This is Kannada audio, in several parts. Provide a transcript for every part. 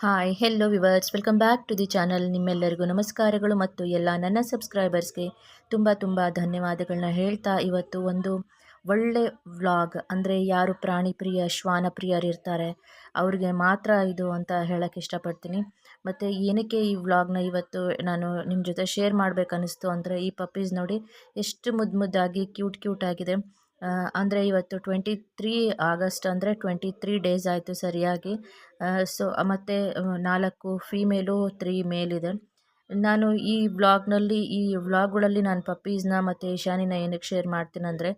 Hi hello viewers welcome back to the channel ನಿಮ್ಮೆಲ್ಲರಿಗೂ ನಮಸ್ಕಾರಗಳು ಮತ್ತು ಎಲ್ಲ ನನ್ನ ಸಬ್ಸ್ಕ್ರೈಬರ್ಸ್ಗೆ ತುಂಬ ತುಂಬ ಧನ್ಯವಾದಗಳನ್ನ ಹೇಳ್ತಾ ಇವತ್ತು ಒಂದು ಒಳ್ಳೆ ವ್ಲಾಗ್ ಅಂದರೆ ಯಾರು ಪ್ರಾಣಿ ಪ್ರಿಯ, ಶ್ವಾನ ಪ್ರಿಯರು ಇರ್ತಾರೆ, ಅವ್ರಿಗೆ ಮಾತ್ರ ಇದು ಅಂತ ಹೇಳೋಕ್ಕೆ ಇಷ್ಟಪಡ್ತೀನಿ. ಮತ್ತು ಏನಕ್ಕೆ ಈ ವ್ಲಾಗ್ನ ಇವತ್ತು ನಾನು ನಿಮ್ಮ ಜೊತೆ ಶೇರ್ ಮಾಡಬೇಕನ್ನಿಸ್ತು ಅಂದರೆ ಈ ಪಪ್ಪೀಸ್ ನೋಡಿ ಎಷ್ಟು ಮುದ್ದು ಮುದ್ದಾಗಿ ಕ್ಯೂಟ್ ಕ್ಯೂಟ್ ಆಗಿದೆ. ಅಂದರೆ ಇವತ್ತು ಟ್ವೆಂಟಿ ತ್ರೀ ಆಗಸ್ಟ್ ಅಂದರೆ ಟ್ವೆಂಟಿ ತ್ರೀ ಡೇಸ್ ಆಯಿತು ಸರಿಯಾಗಿ. ಸೊ, ಮತ್ತು ನಾಲ್ಕು ಫೀಮೇಲು, ತ್ರೀ ಮೇಲ್ ಇದೆ ನಾನು ಈ ವ್ಲಾಗ್ನಲ್ಲಿ, ಈ ವ್ಲಾಗ್ಗಳಲ್ಲಿ ನಾನು ಪಪ್ಪೀಸ್ನ ಮತ್ತು ಈಶಾನಿನ ಏನಕ್ಕೆ ಶೇರ್ ಮಾಡ್ತೀನಂದರೆ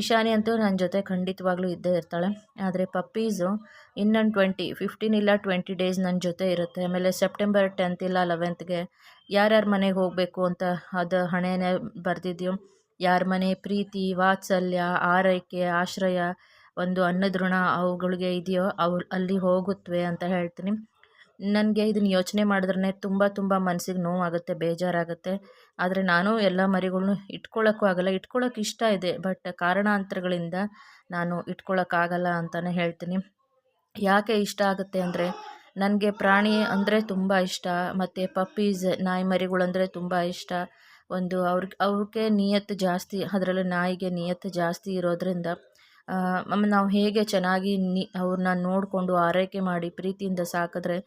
ಇಶಾನಿ ಅಂತೂ ನನ್ನ ಜೊತೆ ಖಂಡಿತವಾಗ್ಲೂ ಇದ್ದೇ ಇರ್ತಾಳೆ. ಆದರೆ ಪಪ್ಪೀಸು ಇನ್ನೊಂದು ಟ್ವೆಂಟಿ, ಫಿಫ್ಟೀನ್ ಇಲ್ಲ ಟ್ವೆಂಟಿ ಡೇಸ್ ನನ್ನ ಜೊತೆ ಇರುತ್ತೆ. ಆಮೇಲೆ ಸೆಪ್ಟೆಂಬರ್ ಟೆಂತ್ ಇಲ್ಲ ಲೆವೆಂತ್ಗೆ ಯಾರ್ಯಾರ ಮನೆಗೆ ಹೋಗಬೇಕು ಅಂತ ಅದು ಹಣೆನೇ ಬರೆದಿದ್ಯೋ ಯಾರ ಮನೆ ಪ್ರೀತಿ, ವಾತ್ಸಲ್ಯ, ಆರೈಕೆ, ಆಶ್ರಯ, ಒಂದು ಅನ್ನದೃಣ ಅವುಗಳಿಗೆ ಇದೆಯೋ ಅವು ಅಲ್ಲಿ ಹೋಗುತ್ತವೆ ಅಂತ ಹೇಳ್ತೀನಿ. ನನಗೆ ಇದನ್ನು ಯೋಚನೆ ಮಾಡಿದ್ರೆ ತುಂಬ ತುಂಬ ಮನಸ್ಸಿಗೆ ನೋವಾಗುತ್ತೆ, ಬೇಜಾರಾಗುತ್ತೆ. ಆದರೆ ನಾನು ಎಲ್ಲ ಮರಿಗಳನ್ನು ಇಟ್ಕೊಳ್ಳೋಕ್ಕೂ ಆಗಲ್ಲ. ಇಟ್ಕೊಳ್ಳೋಕೆ ಇಷ್ಟ ಇದೆ, ಬಟ್ ಕಾರಣಾಂತರಗಳಿಂದ ನಾನು ಇಟ್ಕೊಳ್ಳೋಕ್ಕಾಗಲ್ಲ ಅಂತಲೇ ಹೇಳ್ತೀನಿ. ಯಾಕೆ ಇಷ್ಟ ಆಗುತ್ತೆ ಅಂದರೆ, ನನಗೆ ಪ್ರಾಣಿ ಅಂದರೆ ತುಂಬ ಇಷ್ಟ, ಮತ್ತು ಪಪ್ಪೀಸ್, ನಾಯಿ ಮರಿಗಳಂದರೆ ತುಂಬ ಇಷ್ಟ ಒಂದು ಅವ್ರಿಗೆ ಅವ್ರಿಗೆ ನಿಯತ್ತು ಜಾಸ್ತಿ, ಅದರಲ್ಲೂ ನಾಯಿಗೆ ನಿಯತ್ತು ಜಾಸ್ತಿ ಇರೋದರಿಂದ ನಾವು ಹೇಗೆ ಚೆನ್ನಾಗಿ ನಿ ಅವ್ರನ್ನ ನೋಡಿಕೊಂಡು ಆರೈಕೆ ಮಾಡಿ ಪ್ರೀತಿಯಿಂದ ಸಾಕಿದ್ರೆ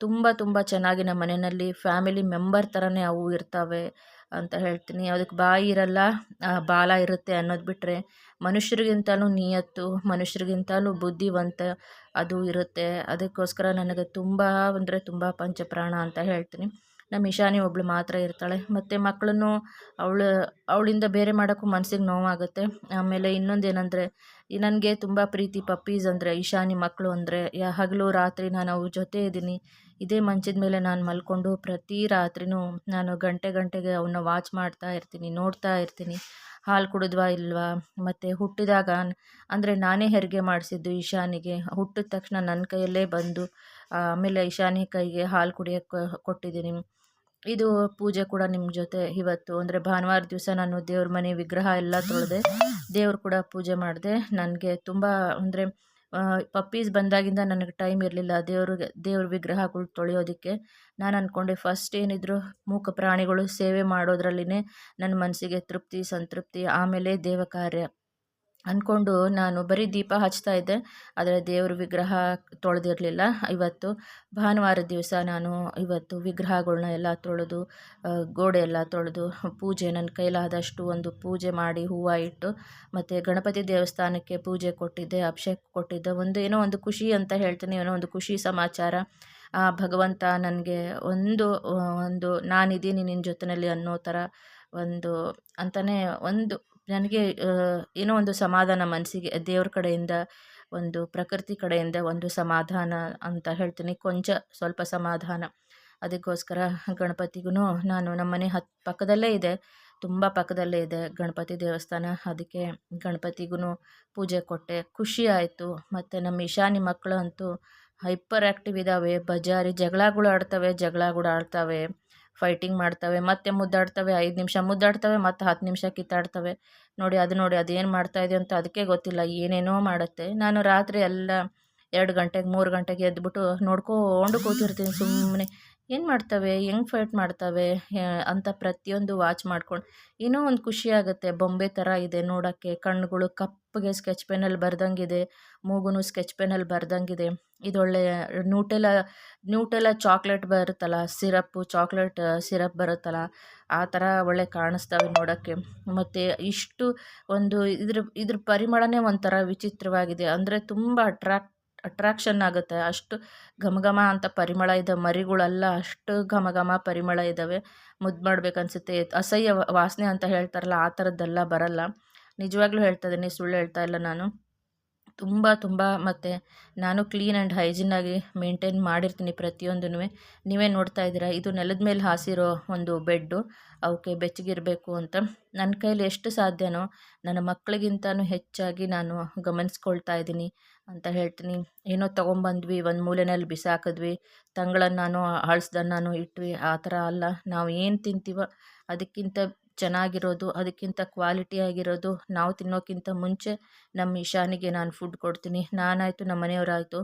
ತುಂಬ ತುಂಬ ಚೆನ್ನಾಗಿ ನಮ್ಮ ಮನೆಯಲ್ಲಿ ಫ್ಯಾಮಿಲಿ ಮೆಂಬರ್ ಥರನೇ ಅವು ಇರ್ತವೆ ಅಂತ ಹೇಳ್ತೀನಿ. ಅದಕ್ಕೆ ಬಾಯಿ ಇರಲ್ಲ ಬಾಲ ಇರುತ್ತೆ ಅನ್ನೋದು ಬಿಟ್ಟರೆ ಮನುಷ್ಯರಿಗಿಂತಲೂ ನಿಯತ್ತು, ಮನುಷ್ಯರಿಗಿಂತಲೂ ಬುದ್ಧಿವಂತ ಅದು ಇರುತ್ತೆ. ಅದಕ್ಕೋಸ್ಕರ ನನಗೆ ತುಂಬ ಅಂದರೆ ತುಂಬ ಪಂಚಪ್ರಾಣ ಅಂತ ಹೇಳ್ತೀನಿ. ನಮ್ಮ ಇಶಾನಿ ಒಬ್ಬಳು ಮಾತ್ರ ಇರ್ತಾಳೆ. ಮತ್ತು ಮಕ್ಕಳನ್ನು ಅವಳು, ಅವಳಿಂದ ಬೇರೆ ಮಾಡೋಕ್ಕೂ ಮನಸ್ಸಿಗೆ ನೋವಾಗುತ್ತೆ. ಆಮೇಲೆ ಇನ್ನೊಂದು ಏನಂದರೆ ನನಗೆ ತುಂಬ ಪ್ರೀತಿ ಪಪ್ಪೀಸ್ ಅಂದರೆ ಇಶಾನಿ ಮಕ್ಕಳು ಅಂದರೆ, ಯಾ ಹಗಲು ರಾತ್ರಿ ನಾನು ಅವ್ರ ಜೊತೆ ಇದ್ದೀನಿ. ಇದೇ ಮಂಚದ ಮೇಲೆ ನಾನು ಮಲ್ಕೊಂಡು ಪ್ರತಿ ರಾತ್ರಿನೂ ನಾನು ಗಂಟೆ ಗಂಟೆಗೆ ಅವನ್ನ ವಾಚ್ ಮಾಡ್ತಾ ಇರ್ತೀನಿ, ನೋಡ್ತಾ ಇರ್ತೀನಿ. ಹಾಲು ಕುಡಿದ್ವಾ ಇಲ್ವಾ? ಮತ್ತು ಹುಟ್ಟಿದಾಗ ಅಂದರೆ ನಾನೇ ಹೆರಿಗೆ ಮಾಡಿಸಿದ್ದು ಇಶಾನಿಗೆ ಹುಟ್ಟಿದ ತಕ್ಷಣ ನನ್ನ ಕೈಯಲ್ಲೇ ಬಂದು ಆಮೇಲೆ ಇಶಾನಿ ಕೈಗೆ ಹಾಲು ಕುಡಿಯೋಕ್ಕೆ ಕೊಟ್ಟಿದ್ದೀನಿ. ಇದು ಪೂಜೆ ಕೂಡ ನಿಮ್ಮ ಜೊತೆ ಇವತ್ತು. ಅಂದರೆ ಭಾನುವಾರ ದಿವಸ ನಾನು ದೇವ್ರ ಮನೆ ವಿಗ್ರಹ ಎಲ್ಲ ತೊಳೆದೆ, ದೇವ್ರು ಕೂಡ ಪೂಜೆ ಮಾಡಿದೆ. ನನಗೆ ತುಂಬ ಅಂದರೆ ಪಪ್ಪೀಸ್ ಬಂದಾಗಿಂದ ನನಗೆ ಟೈಮ್ ಇರಲಿಲ್ಲ ದೇವ್ರಿಗೆ, ದೇವ್ರ ವಿಗ್ರಹಗಳು ತೊಳೆಯೋದಕ್ಕೆ. ನಾನು ಅಂದ್ಕೊಂಡೆ ಫಸ್ಟ್ ಏನಿದ್ರು ಮೂಕ ಪ್ರಾಣಿಗಳು ಸೇವೆ ಮಾಡೋದ್ರಲ್ಲಿನೇ ನನ್ನ ಮನಸ್ಸಿಗೆ ತೃಪ್ತಿ, ಸಂತೃಪ್ತಿ, ಆಮೇಲೆ ದೇವ ಕಾರ್ಯ ಅಂದ್ಕೊಂಡು ನಾನು ಬರೀ ದೀಪ ಹಚ್ತಾ ಇದ್ದೆ. ಆದರೆ ದೇವ್ರ ವಿಗ್ರಹ ತೊಳೆದಿರಲಿಲ್ಲ. ಇವತ್ತು ಭಾನುವಾರ ದಿವಸ ನಾನು ಇವತ್ತು ವಿಗ್ರಹಗಳನ್ನ ಎಲ್ಲ ತೊಳೆದು ಗೋಡೆ ಎಲ್ಲ ತೊಳೆದು, ಪೂಜೆ ನನ್ನ ಕೈಲಾದಷ್ಟು ಒಂದು ಪೂಜೆ ಮಾಡಿ ಹೂವು ಇಟ್ಟು, ಮತ್ತು ಗಣಪತಿ ದೇವಸ್ಥಾನಕ್ಕೆ ಪೂಜೆ ಕೊಟ್ಟಿದ್ದೆ, ಅಭಿಷೇಕ ಕೊಟ್ಟಿದ್ದೆ. ಒಂದು ಏನೋ ಒಂದು ಖುಷಿ ಅಂತ ಹೇಳ್ತೀನಿ, ಏನೋ ಒಂದು ಖುಷಿ ಸಮಾಚಾರ. ಆ, ಭಗವಂತ ನನಗೆ ಒಂದು ಒಂದು ನಾನಿದ್ದೀನಿ ನಿನ್ನ ಜೊತೆಯಲ್ಲಿ ಅನ್ನೋ ಥರ ಒಂದು ಅಂತಲೇ ಒಂದು ನನಗೆ ಏನೋ ಒಂದು ಸಮಾಧಾನ ಮನಸ್ಸಿಗೆ, ದೇವ್ರ ಕಡೆಯಿಂದ ಒಂದು ಪ್ರಕೃತಿ ಕಡೆಯಿಂದ ಒಂದು ಸಮಾಧಾನ ಅಂತ ಹೇಳ್ತೀನಿ. ಕೊಂಚ ಸ್ವಲ್ಪ ಸಮಾಧಾನ. ಅದಕ್ಕೋಸ್ಕರ ಗಣಪತಿಗೂ ನಾನು ನಮ್ಮನೆ ಹತ್ತು ಪಕ್ಕದಲ್ಲೇ ಇದೆ. ತುಂಬ ಪಕ್ಕದಲ್ಲೇ ಇದೆ ಗಣಪತಿ ದೇವಸ್ಥಾನ. ಅದಕ್ಕೆ ಗಣಪತಿಗೂ ಪೂಜೆ ಕೊಟ್ಟೆ. ಖುಷಿ ಆಯಿತು. ಮತ್ತು ನಮ್ಮ ಈಶಾನಿ ಮಕ್ಕಳು ಅಂತೂ ಹೈಪರ್ ಆ್ಯಕ್ಟಿವ್ ಇದ್ದಾವೆ. ಬಜಾರಿ ಜಗಳಗಳು ಆಡ್ತವೆ ಜಗಳಗಳು ಆಡ್ತವೆ. ಫೈಟಿಂಗ್ ಮಾಡ್ತವೆ, ಮತ್ತೆ ಮುದ್ದಾಡ್ತವೆ, ಐದು ನಿಮಿಷ ಮುದ್ದಾಡ್ತವೆ, ಮತ್ತು ಹತ್ತು ನಿಮಿಷ ಕಿತ್ತಾಡ್ತವೆ. ನೋಡಿ, ಅದು ನೋಡಿ ಅದೇನು ಮಾಡ್ತಾಯಿದೆ ಅಂತ ಅದಕ್ಕೆ ಗೊತ್ತಿಲ್ಲ, ಏನೇನೋ ಮಾಡುತ್ತೆ. ನಾನು ರಾತ್ರಿ ಎಲ್ಲ ಎರಡು ಗಂಟೆಗೆ, ಮೂರು ಗಂಟೆಗೆ ಎದ್ದುಬಿಟ್ಟು ನೋಡ್ಕೊಂಡು ಕೂತಿರ್ತೀನಿ ಸುಮ್ಮನೆ ಏನು ಮಾಡ್ತವೆ? ಹೆಂಗೆ ಫೈಟ್ ಮಾಡ್ತವೆ? ಅಂತ ಪ್ರತಿಯೊಂದು ವಾಚ್ ಮಾಡ್ಕೊಂಡು, ಏನೋ ಒಂದು ಖುಷಿ ಆಗುತ್ತೆ. ಬೊಂಬೆ ಥರ ಇದೆ ನೋಡೋಕ್ಕೆ. ಕಣ್ಣುಗಳು ಕಪ್ಪಗೆ ಸ್ಕೆಚ್ ಪೆನ್ನಲ್ಲಿ ಬರ್ದಂಗಿದೆ. ಮೂಗು ಸ್ಕೆಚ್ ಪೆನ್ನಲ್ಲಿ ಬರ್ದಂಗಿದೆ. ಇದೊಳ್ಳೆ ನ್ಯೂಟೆಲ ನ್ಯೂಟೆಲ ಚಾಕ್ಲೇಟ್ ಬರುತ್ತಲ್ಲ ಸಿರಪ್ಪು ಚಾಕ್ಲೇಟ್ ಸಿರಪ್ ಬರುತ್ತಲ್ಲ, ಆ ಥರ ಒಳ್ಳೆ ಕಾಣಿಸ್ತವೆ ನೋಡೋಕ್ಕೆ. ಮತ್ತು ಇಷ್ಟು ಒಂದು ಇದ್ರ ಇದ್ರ ಪರಿಮಳನೇ ಒಂಥರ ವಿಚಿತ್ರವಾಗಿದೆ. ಅಂದರೆ ತುಂಬ ಅಟ್ರಾಕ್ಟ್ ಅಟ್ರಾಕ್ಷನ್ ಆಗುತ್ತೆ. ಅಷ್ಟು ಘಮ ಘಮ ಅಂತ ಪರಿಮಳ ಇದೆ, ಮರಿಗಳೆಲ್ಲ, ಅಷ್ಟು ಘಮ ಘಮ ಪರಿಮಳ ಇದ್ದಾವೆ ಮುದ್ದು ಮಾಡ್ಬೇಕನ್ಸುತ್ತೆ ಅಸಹ್ಯ ವಾಸನೆ ಅಂತ ಹೇಳ್ತಾರಲ್ಲ, ಆ ಥರದ್ದೆಲ್ಲ ಬರಲ್ಲ. ನಿಜವಾಗ್ಲೂ ಹೇಳ್ತಾ ಇದ್ದೀನಿ, ಸುಳ್ಳು ಹೇಳ್ತಾ ಇಲ್ಲ ನಾನು. ತುಂಬ ತುಂಬ ಮತ್ತು ನಾನು ಕ್ಲೀನ್ ಆ್ಯಂಡ್ ಹೈಜಿನಾಗಿ ಮೇಂಟೈನ್ ಮಾಡಿರ್ತೀನಿ ಪ್ರತಿಯೊಂದೂ ನೀವೇ ನೋಡ್ತಾ ಇದ್ದೀರಾ, ಇದು ನೆಲದ ಮೇಲೆ ಹಾಸಿರೋ ಒಂದು ಬೆಡ್ಡು ಅವಕ್ಕೆ ಬೆಚ್ಚಗಿರಬೇಕು ಅಂತ. ನನ್ನ ಕೈಲಿ ಎಷ್ಟು ಸಾಧ್ಯನೋ, ನನ್ನ ಮಕ್ಕಳಿಗಿಂತನೂ ಹೆಚ್ಚಾಗಿ ನಾನು ಗಮನಿಸ್ಕೊಳ್ತಾ ಇದ್ದೀನಿ ಅಂತ ಹೇಳ್ತೀನಿ. ಏನೋ ತೊಗೊಂಬಂದ್ವಿ, ಒಂದು ಮೂಲೆಯಲ್ಲಿ ಬಿಸಾಕಿದ್ವಿ ತಂಗಳನ್ನು ನಾನು ನಾನು ಇಟ್ವಿ, ಆ ಥರ ಅಲ್ಲ. ನಾವು ಏನು ತಿಂತೀವೋ, ಅದಕ್ಕಿಂತ ಚೆನ್ನಾಗಿರೋದು, ಅದಕ್ಕಿಂತ ಕ್ವಾಲಿಟಿ ಆಗಿರೋದು, ನಾವು ತಿನ್ನೋಕ್ಕಿಂತ ಮುಂಚೆ ನಮ್ಮ ಇಶಾನಿಗೆ ನಾನು ಫುಡ್ ಕೊಡ್ತೀನಿ. ನಾನಾಯಿತು, ನಮ್ಮ ಮನೆಯವರಾಯಿತು.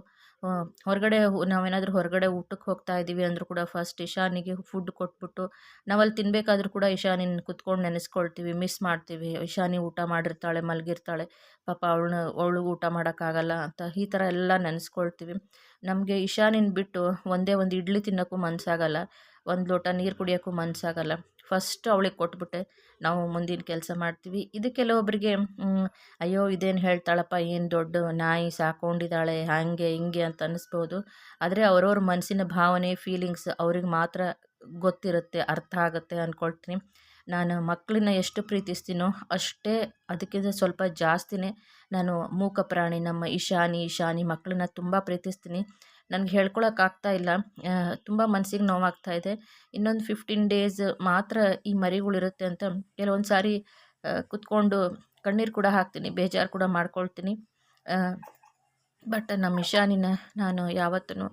ಹೊರಗಡೆ ನಾವೇನಾದರೂ ಹೊರಗಡೆ ಊಟಕ್ಕೆ ಹೋಗ್ತಾ ಇದ್ದೀವಿ ಅಂದರೂ ಕೂಡ ಫಸ್ಟ್ ಇಶಾನಿಗೆ ಫುಡ್ ಕೊಟ್ಬಿಟ್ಟು, ನಾವಲ್ಲಿ ತಿನ್ನಬೇಕಾದ್ರೂ ಕೂಡ ಇಶಾನಿನ ಕುತ್ಕೊಂಡು ನೆನೆಸ್ಕೊಳ್ತೀವಿ ಮಿಸ್ ಮಾಡ್ತೀವಿ. ಇಶಾನಿ ಊಟ ಮಾಡಿರ್ತಾಳೆ, ಮಲಗಿರ್ತಾಳೆ. ಪಾಪ ಅವಳನ್ನ, ಅವಳು ಊಟ ಮಾಡೋಕ್ಕಾಗಲ್ಲ ಅಂತ ಈ ಥರ ಎಲ್ಲ ನೆನೆಸ್ಕೊಳ್ತೀವಿ. ನಮಗೆ ಇಶಾನಿನ ಬಿಟ್ಟು ಒಂದೇ ಒಂದು ಇಡ್ಲಿ ತಿನ್ನೋಕ್ಕೂ ಮನಸ್ಸಾಗಲ್ಲ ಒಂದು ಲೋಟ ನೀರು ಕುಡಿಯೋಕ್ಕೂ ಮನಸ್ಸಾಗಲ್ಲ ಫಸ್ಟ್ ಅವಳಿಗೆ ಕೊಟ್ಬಿಟ್ಟೆ. ನಾವು ಮುಂದಿನ ಕೆಲಸ ಮಾಡ್ತೀವಿ. ಇದು ಕೆಲವೊಬ್ಬರಿಗೆ ಅಯ್ಯೋ, ಇದೇನು ಹೇಳ್ತಾಳಪ್ಪ, ಏನು ದೊಡ್ಡ ನಾಯಿ ಸಾಕೊಂಡಿದ್ದಾಳೆ, ಹಾಗೆ ಹಿಂಗೆ ಅಂತ ಅನ್ನಿಸ್ಬೋದು. ಆದರೆ ಅವ್ರವ್ರ ಮನಸ್ಸಿನ ಭಾವನೆ ಫೀಲಿಂಗ್ಸ್ ಅವ್ರಿಗೆ ಮಾತ್ರ ಗೊತ್ತಿರುತ್ತೆ, ಅರ್ಥ ಆಗುತ್ತೆ ಅಂದ್ಕೊಳ್ತೀನಿ ನಾನು ಮಕ್ಕಳನ್ನ ಎಷ್ಟು ಪ್ರೀತಿಸ್ತೀನೋ ಅಷ್ಟೇ ಅದಕ್ಕಿಂತ ಸ್ವಲ್ಪ ಜಾಸ್ತಿನೇ ನಾನು ಮೂಕ ಪ್ರಾಣಿ, ನಮ್ಮ ಈಶಾನಿ ಈಶಾನಿ ಮಕ್ಕಳನ್ನ ತುಂಬ ಪ್ರೀತಿಸ್ತೀನಿ. ನನಗೆ ಹೇಳ್ಕೊಳಕ್ಕಾಗ್ತಾ ಇಲ್ಲ. ತುಂಬ ಮನಸ್ಸಿಗೆ ನೋವಾಗ್ತಾ ಇದೆ. ಇನ್ನೊಂದು ಫಿಫ್ಟೀನ್ ಡೇಸ್ ಮಾತ್ರ ಈ ಮರಿಗಳಿರುತ್ತೆ ಅಂತ ಕೆಲವೊಂದು ಸಾರಿ ಕುತ್ಕೊಂಡು ಕಣ್ಣೀರು ಕೂಡ ಹಾಕ್ತೀನಿ, ಬೇಜಾರು ಕೂಡ ಮಾಡ್ಕೊಳ್ತೀನಿ. ಬಟ್ ನಮ್ಮ ಇಶಾನಿನ ನಾನು ಯಾವತ್ತೂ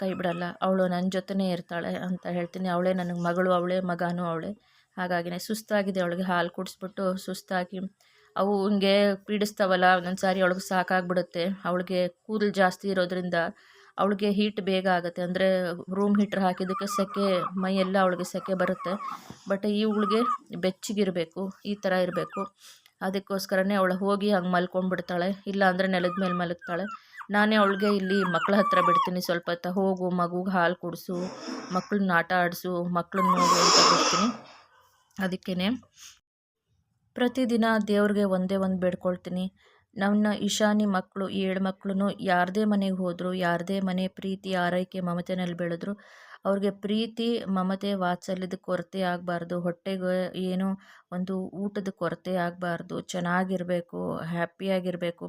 ಕೈ ಬಿಡಲ್ಲ. ಅವಳು ನನ್ನ ಜೊತೆನೇ ಇರ್ತಾಳೆ ಅಂತ ಹೇಳ್ತೀನಿ. ಅವಳೇ ನನಗೆ ಮಗಳು, ಅವಳೇ ಮಗನೂ ಅವಳೇ. ಹಾಗಾಗಿನೇ ಸುಸ್ತಾಗಿದೆ. ಅವಳಿಗೆ ಹಾಲು ಕುಡಿಸ್ಬಿಟ್ಟು ಸುಸ್ತಾಗಿ, ಅವು ಹಿಂಗೆ ಪೀಡಿಸ್ತಾವಲ್ಲ, ಒಂದೊಂದು ಸಾರಿ ಅವಳಿಗೆ ಸಾಕಾಗ್ಬಿಡುತ್ತೆ. ಅವಳಿಗೆ ಕೂದಲು ಜಾಸ್ತಿ ಇರೋದ್ರಿಂದ ಅವಳಿಗೆ ಹೀಟ್ ಬೇಗ ಆಗುತ್ತೆ. ಅಂದರೆ ರೂಮ್ ಹೀಟ್ರ್ ಹಾಕಿದ್ದಕ್ಕೆ ಸೆಕೆ ಮೈಯೆಲ್ಲ ಅವಳಿಗೆ ಸೆಕೆ ಬರುತ್ತೆ. ಬಟ್ ಇವಳಿಗೆ ಬೆಚ್ಚಗಿರಬೇಕು, ಈ ಥರ ಇರಬೇಕು. ಅದಕ್ಕೋಸ್ಕರನೇ ಅವಳು ಹೋಗಿ ಹಂಗೆ ಮಲ್ಕೊಂಡ್ಬಿಡ್ತಾಳೆ. ಇಲ್ಲ ಅಂದರೆ ನೆಲದ ಮೇಲೆ ಮಲಗ್ತಾಳೆ. ನಾನೇ ಅವಳಿಗೆ ಇಲ್ಲಿ ಮಕ್ಕಳ ಹತ್ರ ಬಿಡ್ತೀನಿ ಸ್ವಲ್ಪ ಹೊತ್ತು. ಹೋಗು, ಮಗುಗೆ ಹಾಲು ಕುಡಿಸು ಮಕ್ಕಳನ್ನ ಆಟ ಆಡಿಸು ಮಕ್ಕಳನ್ನ ನೋಡು ಅಂತ ಬಿಡ್ತೀನಿ. ಅದಕ್ಕೇ ಪ್ರತಿದಿನ ದೇವ್ರಿಗೆ ಒಂದೇ ಒಂದು ಬೇಡ್ಕೊಳ್ತೀನಿ. ನನ್ನ ಈಶಾನಿ ಮಕ್ಕಳು ಏಳು ಮಕ್ಕಳು ಯಾರದೇ ಮನೆಗೆ ಹೋದರು, ಯಾರದೇ ಮನೆ ಪ್ರೀತಿ, ಆರೈಕೆ, ಮಮತೆನಲ್ಲಿ ಬೆಳೆದ್ರು, ಅವ್ರಿಗೆ ಪ್ರೀತಿ, ಮಮತೆ, ವಾತ್ಸಲ್ಯದ ಕೊರತೆ ಆಗಬಾರ್ದು, ಹೊಟ್ಟೆಗೆ ಏನೋ ಒಂದು ಊಟದ ಕೊರತೆ ಆಗಬಾರ್ದು, ಚೆನ್ನಾಗಿರಬೇಕು ಹ್ಯಾಪಿಯಾಗಿರಬೇಕು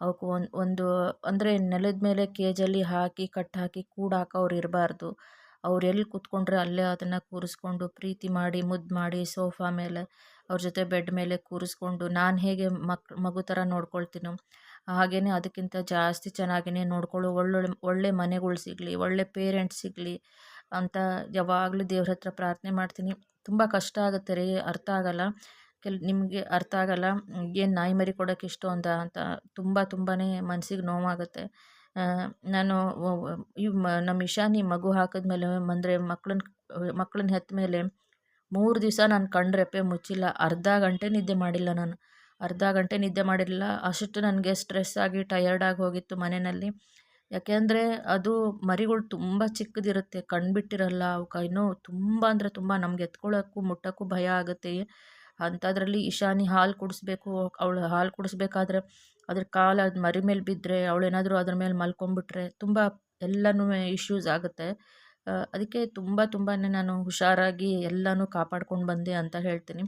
ಅವಕ್ಕೆ ಒಂದು ಒಂದು, ಅಂದರೆ ನೆಲದ ಮೇಲೆ ಕೇಜಲ್ಲಿ ಹಾಕಿ, ಕಟ್ ಹಾಕಿ ಕೂಡಾಕ ಅವ್ರು ಇರಬಾರ್ದು ಅವ್ರು ಎಲ್ಲಿ ಕೂತ್ಕೊಂಡ್ರೆ ಅಲ್ಲೇ ಅದನ್ನು ಕೂರಿಸ್ಕೊಂಡು ಪ್ರೀತಿ ಮಾಡಿ, ಮುದ್ದು ಮಾಡಿ, ಸೋಫಾ ಮೇಲೆ ಅವ್ರ ಜೊತೆ ಬೆಡ್ ಮೇಲೆ ಕೂರಿಸ್ಕೊಂಡು ನಾನು ಹೇಗೆ ಮಕ್, ಮಗು ಥರ ನೋಡ್ಕೊಳ್ತೀನೋ ಹಾಗೆಯೇ ಅದಕ್ಕಿಂತ ಜಾಸ್ತಿ ಚೆನ್ನಾಗಿಯೇ ನೋಡ್ಕೊಳ್ಳೋ ಒಳ್ಳೊಳ್ಳೆ, ಒಳ್ಳೆ ಮನೆಗಳು ಸಿಗಲಿ, ಒಳ್ಳೆ ಪೇರೆಂಟ್ಸ್ ಸಿಗಲಿ ಅಂತ ಯಾವಾಗಲೂ ದೇವ್ರ ಹತ್ರ ಪ್ರಾರ್ಥನೆ ಮಾಡ್ತೀನಿ. ತುಂಬ ಕಷ್ಟ ಆಗುತ್ತೆ ರೀ, ಅರ್ಥ ಆಗಲ್ಲ. ಕೆಲ, ನಿಮಗೆ ಅರ್ಥ ಆಗಲ್ಲ, ಏನು ನಾಯಿ ಮರಿ ಕೊಡೋಕೆ ಇಷ್ಟು ಅಂತ ಅಂತ ತುಂಬ ತುಂಬಾ ಮನಸ್ಸಿಗೆ ನೋವಾಗುತ್ತೆ. ನಾನು ಮ ನಮ್ಮ ಇಶಾನಿ ಮಗು ಹಾಕಿದ್ಮೇಲೆ ಅಂದರೆ ಮಕ್ಳನ್ನ ಮಕ್ಳನ್ನ ಹೆತ್ತ ಮೇಲೆ ಮೂರು ದಿವಸ ನಾನು ಕಣ್ಣು ಮುಚ್ಚಿಲ್ಲ. ಅರ್ಧ ಗಂಟೆ ನಿದ್ದೆ ಮಾಡಿಲ್ಲ ನಾನು. ಅರ್ಧ ಗಂಟೆ ನಿದ್ದೆ ಮಾಡಿರಲಿಲ್ಲ. ಅಷ್ಟು ನನಗೆ ಸ್ಟ್ರೆಸ್ ಆಗಿ ಟಯರ್ಡ್ ಆಗಿ ಹೋಗಿತ್ತು ಮನೆಯಲ್ಲಿ. ಯಾಕೆಂದರೆ ಅದು ಮರಿಗಳು ತುಂಬ ಚಿಕ್ಕದಿರುತ್ತೆ. ಕಣ್ಣು ಬಿಟ್ಟಿರಲ್ಲ. ಅವಕ್ಕೆ ಇನ್ನೂ ತುಂಬ ಅಂದರೆ ತುಂಬ ನಮ್ಗೆ ಎತ್ಕೊಳ್ಳೋಕ್ಕೂ ಮುಟ್ಟೋಕ್ಕೂ ಭಯ ಆಗುತ್ತೆ. ಅಂಥದ್ರಲ್ಲಿ ಇಶಾನಿ ಹಾಲು ಕುಡಿಸ್ಬೇಕು. ಅವಳು ಹಾಲು ಕುಡಿಸ್ಬೇಕಾದ್ರೆ ಅದ್ರ ಕಾಲು ಅದು ಮರಿ ಮೇಲೆ ಬಿದ್ದರೆ ಅವಳೇನಾದರೂ ಅದ್ರ ಮೇಲೆ ಮಲ್ಕೊಂಬಿಟ್ರೆ ತುಂಬ ಎಲ್ಲನೂ ಇಶ್ಯೂಸ್ ಆಗುತ್ತೆ. ಅದಕ್ಕೆ ತುಂಬ ತುಂಬಾ ನಾನು ಹುಷಾರಾಗಿ ಎಲ್ಲನೂ ಕಾಪಾಡ್ಕೊಂಡು ಬಂದೆ ಅಂತ ಹೇಳ್ತೀನಿ.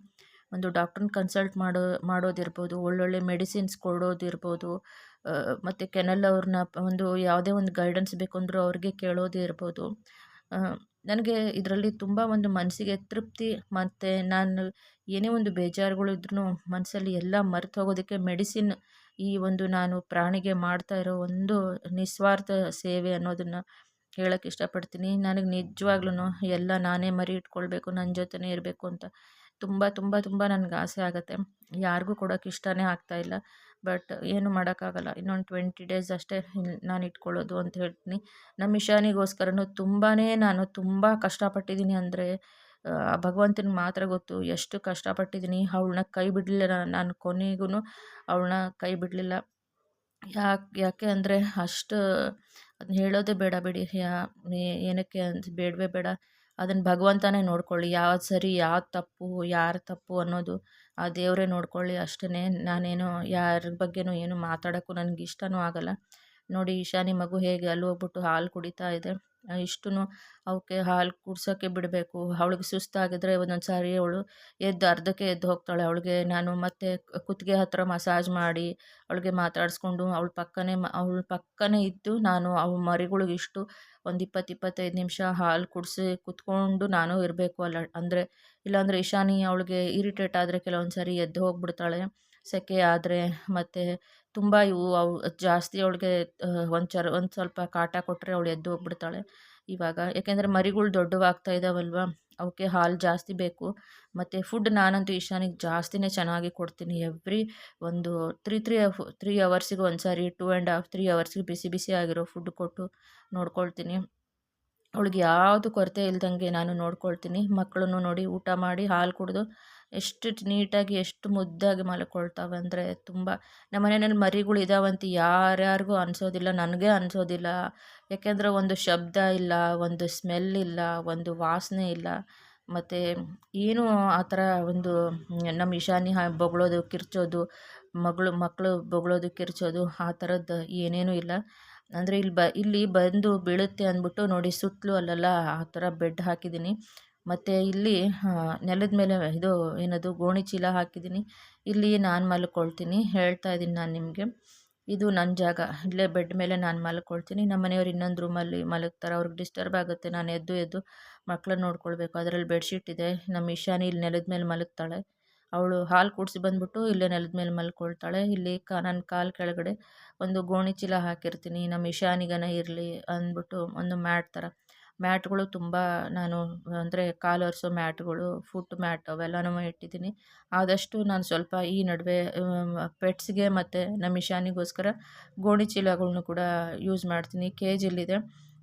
ಒಂದು ಡಾಕ್ಟ್ರನ್ನ ಕನ್ಸಲ್ಟ್ ಮಾಡೋ, ಮಾಡೋದಿರ್ಬೋದು, ಒಳ್ಳೊಳ್ಳೆ ಮೆಡಿಸಿನ್ಸ್ ಕೊಡೋದಿರ್ಬೋದು ಮತ್ತು ಕೆನಲ್ ಅವ್ರನ್ನ ಒಂದು ಯಾವುದೇ ಒಂದು ಗೈಡೆನ್ಸ್ ಬೇಕು ಅಂದರೂ ಅವ್ರಿಗೆ ಕೇಳೋದು ಇರ್ಬೋದು ನನಗೆ ಇದರಲ್ಲಿ ತುಂಬ ಒಂದು ಮನಸ್ಸಿಗೆ ತೃಪ್ತಿ, ಮತ್ತು ನಾನು ಏನೇ ಒಂದು ಬೇಜಾರುಗಳು ಇದ್ರೂ ಮನಸ್ಸಲ್ಲಿ ಎಲ್ಲ ಮರೆತು ಹೋಗೋದಕ್ಕೆ ಮೆಡಿಸಿನ್ ಈ ಒಂದು ನಾನು ಪ್ರಾಣಿಗೆ ಮಾಡ್ತಾ ಇರೋ ಒಂದು ನಿಸ್ವಾರ್ಥ ಸೇವೆ ಅನ್ನೋದನ್ನು ಹೇಳೋಕ್ಕೆ ಇಷ್ಟಪಡ್ತೀನಿ. ನನಗೆ ನಿಜವಾಗ್ಲೂ ಎಲ್ಲ ನಾನೇ ಮರಿ ಇಟ್ಕೊಳ್ಬೇಕು ನನ್ನ ಜೊತೆನೇ ಇರಬೇಕು ಅಂತ ತುಂಬ ತುಂಬ ತುಂಬ ನನಗೆ ಆಸೆ ಆಗುತ್ತೆ. ಯಾರಿಗೂ ಕೊಡೋಕೆ ಇಷ್ಟನೇ ಇಲ್ಲ. ಬಟ್ ಏನು ಮಾಡೋಕ್ಕಾಗಲ್ಲ. ಇನ್ನೊಂದು ಟ್ವೆಂಟಿ ಡೇಸ್ ಅಷ್ಟೇ ನಾನು ಇಟ್ಕೊಳ್ಳೋದು ಅಂತ ಹೇಳ್ತೀನಿ. ನಮ್ಮ ಇಶಾನಿಗೋಸ್ಕರನೂ ತುಂಬಾ ನಾನು ತುಂಬ ಕಷ್ಟಪಟ್ಟಿದ್ದೀನಿ ಅಂದರೆ ಭಗವಂತನ ಮಾತ್ರ ಗೊತ್ತು ಎಷ್ಟು ಕಷ್ಟಪಟ್ಟಿದ್ದೀನಿ. ಅವಳನ್ನ ಕೈ ಬಿಡಲಿಲ್ಲ ನಾನು ಕೊನೆಗೂ ಅವಳನ್ನ ಕೈ ಬಿಡಲಿಲ್ಲ. ಯಾಕೆ ಯಾಕೆ ಅಂದರೆ ಅಷ್ಟು ಹೇಳೋದೇ ಬೇಡ ಬಿಡಿ. ಯಾ ಏನಕ್ಕೆ ಅಂತ ಬೇಡವೇ ಬೇಡ. ಅದನ್ನು ಭಗವಂತನೇ ನೋಡ್ಕೊಳ್ಳಿ. ಯಾವ್ದು ಸರಿ ಯಾವ್ದು ತಪ್ಪು, ಯಾರು ತಪ್ಪು ಅನ್ನೋದು ಆ ದೇವರೇ ನೋಡ್ಕೊಳ್ಳಿ. ಅಷ್ಟೇ ನಾನೇನು, ಯಾರ ಬಗ್ಗೆನೂ ಏನು ಮಾತಾಡೋಕ್ಕೂ ನನಗೆ ಇಷ್ಟವೂ ಆಗೋಲ್ಲ. ನೋಡಿ ಈಶಾನಿ ಮಗು ಹೇಗೆ ಅಲ್ಲಿ ಹೋಗ್ಬಿಟ್ಟು ಹಾಲು ಕುಡಿತಾ ಇದೆ. ಇಷ್ಟು ಅವಕ್ಕೆ ಹಾಲು ಕುಡ್ಸೋಕ್ಕೆ ಬಿಡಬೇಕು. ಅವಳಿಗೆ ಸುಸ್ತಾಗಿದ್ರೆ ಒಂದೊಂದು ಸಾರಿ ಅವಳು ಎದ್ದು ಅರ್ಧಕ್ಕೆ ಎದ್ದು ಹೋಗ್ತಾಳೆ. ಅವಳಿಗೆ ನಾನು ಮತ್ತೆ ಕುತ್ತಿಗೆ ಹತ್ತಿರ ಮಸಾಜ್ ಮಾಡಿ ಅವಳಿಗೆ ಮಾತಾಡಿಸ್ಕೊಂಡು ಅವಳ ಪಕ್ಕನೇ ಅವಳ ಪಕ್ಕನೇ ಇದ್ದು ನಾನು ಅವಳ ಮರಿಗಳಿಗೆ ಇಷ್ಟು ಒಂದು ಇಪ್ಪತ್ತು ಇಪ್ಪತ್ತೈದು ನಿಮಿಷ ಹಾಲು ಕುಡಿಸಿ ಕುತ್ಕೊಂಡು ನಾನು ಇರಬೇಕು ಅಲ್ಲ. ಅಂದರೆ ಇಲ್ಲಾಂದರೆ ಇಶಾನಿ ಅವಳಿಗೆ ಇರಿಟೇಟ್ ಆದರೆ ಕೆಲವೊಂದು ಸಾರಿ ಎದ್ದು ಹೋಗ್ಬಿಡ್ತಾಳೆ. ಸೆಕೆ ಆದರೆ ಮತ್ತು ತುಂಬ ಇವು ಅವು ಜಾಸ್ತಿ ಅವಳಿಗೆ ಒಂದು ಚರ ಒಂದು ಸ್ವಲ್ಪ ಕಾಟ ಕೊಟ್ಟರೆ ಅವಳು ಎದ್ದು ಹೋಗ್ಬಿಡ್ತಾಳೆ ಇವಾಗ. ಯಾಕೆಂದರೆ ಮರಿಗಳು ದೊಡ್ಡವಾಗ್ತಾ ಇದ್ದಾವಲ್ವಾ ಅವಕ್ಕೆ ಹಾಲು ಜಾಸ್ತಿ ಬೇಕು. ಮತ್ತು ಫುಡ್ ನಾನಂತೂ ಈಶಾನಿಗೆ ಜಾಸ್ತಿನೇ ಚೆನ್ನಾಗಿ ಕೊಡ್ತೀನಿ. ಎವ್ರಿ ಒಂದು ತ್ರೀ ತ್ರೀ ತ್ರೀ ಅವರ್ಸಿಗೆ ಒಂದು ಸಾರಿ ಟೂ ಆ್ಯಂಡ್ ಹಾಫ್ ತ್ರೀ ಅವರ್ಸಿಗೆ ಬಿಸಿ ಬಿಸಿ ಆಗಿರೋ ಫುಡ್ ಕೊಟ್ಟು ನೋಡ್ಕೊಳ್ತೀನಿ. ಅವಳಿಗೆ ಯಾವುದು ಕೊರತೆ ಇಲ್ದಂಗೆ ನಾನು ನೋಡ್ಕೊಳ್ತೀನಿ. ಮಕ್ಕಳನ್ನು ನೋಡಿ ಊಟ ಮಾಡಿ ಹಾಲು ಕುಡಿದು ಎಷ್ಟು ನೀಟಾಗಿ, ಎಷ್ಟು ಮುದ್ದಾಗಿ ಮಲ್ಕೊಳ್ತಾವೆ ಅಂದರೆ ತುಂಬ ನಮ್ಮ ಮನೆಯಲ್ಲಿ ಮರಿಗಳು ಇದಾವಂತ ಯಾರ್ಯಾರಿಗೂ ಅನಿಸೋದಿಲ್ಲ, ನನಗೆ ಅನಿಸೋದಿಲ್ಲ. ಯಾಕೆಂದರೆ ಒಂದು ಶಬ್ದ ಇಲ್ಲ, ಒಂದು ಸ್ಮೆಲ್ ಇಲ್ಲ, ಒಂದು ವಾಸನೆ ಇಲ್ಲ. ಮತ್ತು ಏನು ಆ ಥರ ಒಂದು ನಮ್ಮ ಇಶಾನಿ ಬೊಗಳೋದು, ಕಿರ್ಚೋದು, ಮಗಳು, ಮಕ್ಕಳು ಬೊಗಳೋದು, ಕಿರ್ಚೋದು ಆ ಥರದ್ದು ಏನೇನೂ ಇಲ್ಲ. ಅಂದರೆ ಇಲ್ಲಿ ಬ, ಇಲ್ಲಿ ಬಂದು ಬೀಳುತ್ತೆ ಅಂದ್ಬಿಟ್ಟು ನೋಡಿ ಸುತ್ತಲೂ ಅಲ್ಲೆಲ್ಲ ಆ ಥರ ಬೆಡ್ ಹಾಕಿದ್ದೀನಿ. ಮತ್ತು ಇಲ್ಲಿ ನೆಲದ ಮೇಲೆ ಇದು ಏನದು, ಗೋಣಿ ಚೀಲ ಹಾಕಿದ್ದೀನಿ. ಇಲ್ಲಿ ನಾನು ಮಲ್ಕೊಳ್ತೀನಿ. ಹೇಳ್ತಾ ಇದ್ದೀನಿ ನಾನು ನಿಮಗೆ. ಇದು ನನ್ನ ಜಾಗ. ಇಲ್ಲೇ ಬೆಡ್ ಮೇಲೆ ನಾನು ಮಲ್ಕೊಳ್ತೀನಿ. ನಮ್ಮ ಮನೆಯವ್ರು ಇನ್ನೊಂದು ರೂಮಲ್ಲಿ ಮಲಗ್ತಾರೆ. ಅವ್ರಿಗೆ ಡಿಸ್ಟರ್ಬ್ ಆಗುತ್ತೆ. ನಾನು ಎದ್ದು ಎದ್ದು ಮಕ್ಕಳನ್ನ ನೋಡ್ಕೊಳ್ಬೇಕು. ಅದರಲ್ಲಿ ಬೆಡ್ಶೀಟ್ ಇದೆ. ನಮ್ಮ ಇಶಾನಿ ಇಲ್ಲಿ ನೆಲದ ಮೇಲೆ ಮಲಗ್ತಾಳೆ. ಅವಳು ಹಾಲು ಕುಡಿಸಿ ಬಂದ್ಬಿಟ್ಟು ಇಲ್ಲೇ ನೆಲದ ಮೇಲೆ ಮಲ್ಕೊಳ್ತಾಳೆ. ಇಲ್ಲಿ ಕಾ ನನ್ನ ಕಾಲು ಕೆಳಗಡೆ ಒಂದು ಗೋಣಿ ಚೀಲ ಹಾಕಿರ್ತೀನಿ. ನಮ್ಮ ಇಶಾನಿಗನ ಇರಲಿ ಅಂದ್ಬಿಟ್ಟು ಒಂದು ಮ್ಯಾಟ್ ಥರ ಮ್ಯಾಟ್ಗಳು ತುಂಬ ನಾನು, ಅಂದರೆ ಕಾಲು ಒರೆಸೋ ಮ್ಯಾಟ್ಗಳು ಫುಟ್ ಮ್ಯಾಟ್ ಅವೆಲ್ಲನೂ ಇಟ್ಟಿದ್ದೀನಿ. ಆದಷ್ಟು ನಾನು ಸ್ವಲ್ಪ ಈ ನಡುವೆ ಪೆಟ್ಸ್ಗೆ ಮತ್ತು ನಮ್ಮ ಇಶಾನಿಗೋಸ್ಕರ ಗೋಣಿ ಚೀಲಗಳ್ನು ಕೂಡ ಯೂಸ್ ಮಾಡ್ತೀನಿ. ಕೇಜಲ್ಲಿದೆ.